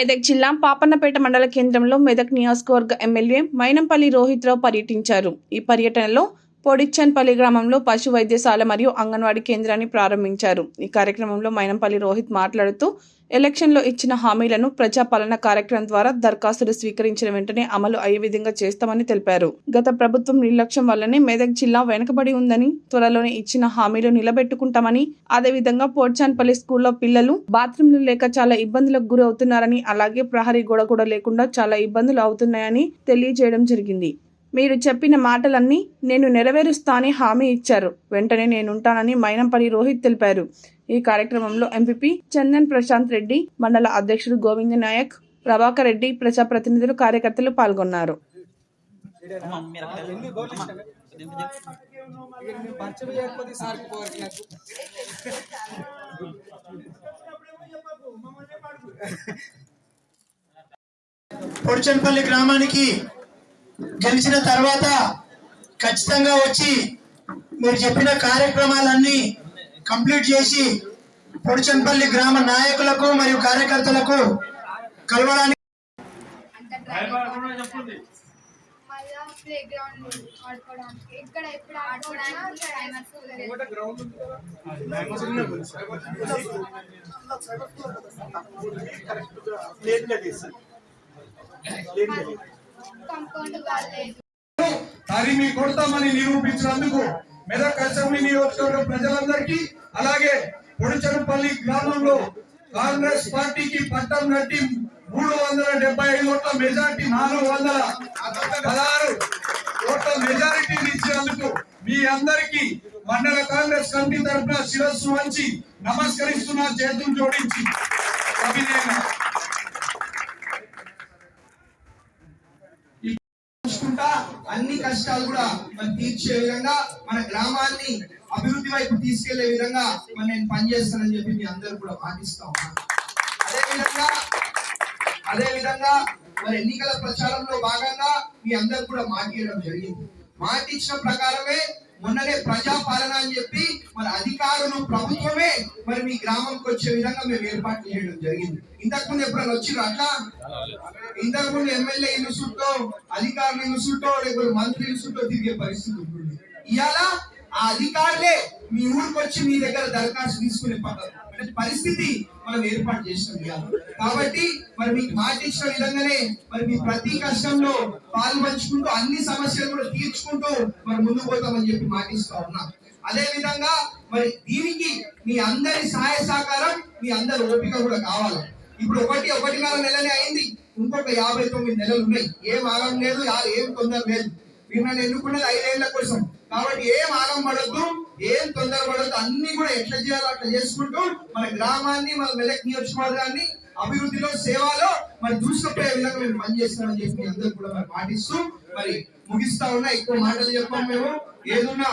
మెదక్ జిల్లా పాపన్నపేట మండల కేంద్రంలో మెదక్ నియోజకవర్గ ఎమ్మెల్యే మైనంపల్లి రోహిత్రావు పర్యటించారు. ఈ పర్యటనలో పొడిచ్చన్పల్లి గ్రామంలో పశు వైద్యశాల మరియు అంగన్వాడీ కేంద్రాన్ని ప్రారంభించారు. ఈ కార్యక్రమంలో మైనంపల్లి రోహిత్ మాట్లాడుతూ ఎలక్షన్లో ఇచ్చిన హామీలను ప్రజాపాలన కార్యక్రమం ద్వారా దరఖాస్తులు స్వీకరించిన వెంటనే అమలు అయ్యే విధంగా చేస్తామని తెలిపారు. గత ప్రభుత్వం నిర్లక్ష్యం వల్లనే మెదక్ జిల్లా వెనుకబడి ఉందని త్వరలోనే ఇచ్చిన హామీలు నిలబెట్టుకుంటామని అదేవిధంగా పోడ్చాన్పల్లి స్కూల్లో పిల్లలు బాత్రూంలు లేక చాలా ఇబ్బందులకు గురవుతున్నారని అలాగే ప్రహరీ గోడ కూడా లేకుండా చాలా ఇబ్బందులు అవుతున్నాయని తెలియజేయడం జరిగింది. మీరు చెప్పిన మాటలన్నీ నేను నెరవేరుస్తానని హామీ ఇచ్చారు. వెంటనే నేనుంటానని మైనంపల్లి రోహిత్ తెలిపారు. ఈ కార్యక్రమంలో ఎంపీపీ చందన్ ప్రశాంత్ రెడ్డి మండల అధ్యక్షుడు గోవింద నాయక్ ప్రభాకర్ రెడ్డి ప్రజాప్రతినిధులు కార్యకర్తలు పాల్గొన్నారు. పొడిచంపల్లి గ్రామానికి గెలిచిన తర్వాత ఖచ్చితంగా వచ్చి మీరు చెప్పిన కార్యక్రమాలన్నీ కంప్లీట్ చేసి పొడిచంపల్లి గ్రామ నాయకులకు మరియు కార్యకర్తలకు కలవడానికి లేదు తరిమి కొడతామని నిరూపించినందుకు మెదక్ అసెంబ్లీ నియోజకవర్గ ప్రజలందరికీ అలాగే పొడిచనపల్లి గ్రామంలో కాంగ్రెస్ పార్టీకి పట్టం నట్టి మూడు వందల డెబ్బై ఐదు ఓట్ల మెజార్టీ నాలుగు వందల పదహారు ఓట్ల మెజారిటీని ఇచ్చినందుకు మీ అందరికీ మండల కాంగ్రెస్ కమిటీ తరఫున శిరస్సు వంచి నమస్కరిస్తున్న చేతులు జోడించి. అభినయంగా అన్ని కష్టాలు కూడా మనం తీర్చే విధంగా మన గ్రామాన్ని అభివృద్ధి వైపు తీసుకెళ్ళే విధంగా మరి నేను పనిచేస్తానని చెప్పి మీ అందరూ కూడా పాటిస్తా ఉన్నాను. అదే విధంగా అదే విధంగా మరి ఎన్నికల ప్రచారంలో భాగంగా మీ అందరు కూడా మాట ఇవ్వడం జరిగింది. మాట ఇచ్చిన ప్రకారమే మొన్ననే ప్రజా పాలన అని చెప్పి మరి అధికారులు ప్రభుత్వమే మరి మీ గ్రామంకి వచ్చే విధంగా మేము ఏర్పాటు చేయడం జరిగింది. ఇంతకు ముందు ఎప్పుడైనా వచ్చిన అట్లా? ఇంతకు ముందు ఎమ్మెల్యే ఇల్లు చుట్టూ అధికారులు ఇల్లు చుట్టూ లేకపోతే మంత్రి ఇల్లు చుట్టూ తిరిగే పరిస్థితి ఉంటుంది ఇవాళ ఆ అధికారులే మీ ఊరికి వచ్చి మీ దగ్గర దరఖాస్తు తీసుకునే ప- పరిస్థితి మనం ఏర్పాటు చేసినాం కాబట్టి మరి మీకు మాట ఇచ్చిన విధంగానే మరి మీ ప్రతి కష్టంలో పాలు పంచుకుంటూ అన్ని సమస్యలు కూడా తీర్చుకుంటూ మరి ముందుకు పోతామని చెప్పి మాటిస్తా ఉన్నాం. అదే విధంగా మరి దీనికి మీ అందరి సహాయ సహకారం మీ అందరి ఓపిక కూడా కావాలి. ఇప్పుడు ఒకటి ఒకటిన్నర నెలనే అయింది. ఇంకొక యాభై తొమ్మిది నెలలు ఉన్నాయి. ఏం ఆగం లేదు యా- ఏం తొందర లేదు. మీరు నన్ను ఎన్నుకున్నది ఐదేళ్ళ కోసం. కాబట్టి ఏం ఆగం పడద్దు ఏం తొందర పడద్దు అన్ని కూడా ఎట్లా చేయాలో అట్లా చేసుకుంటూ మన గ్రామాన్ని మన మెదక్ నియోజకవర్గాన్ని అభివృద్ధిలో సేవలో మరి దూసుకుపోయే విధంగా మేము పనిచేస్తామని చెప్పి అందరూ కూడా మరి పాటిస్తూ మరి ముగిస్తా ఉన్నా. ఎక్కువ మాటలు చెప్పాం మేము. ఏదున్నా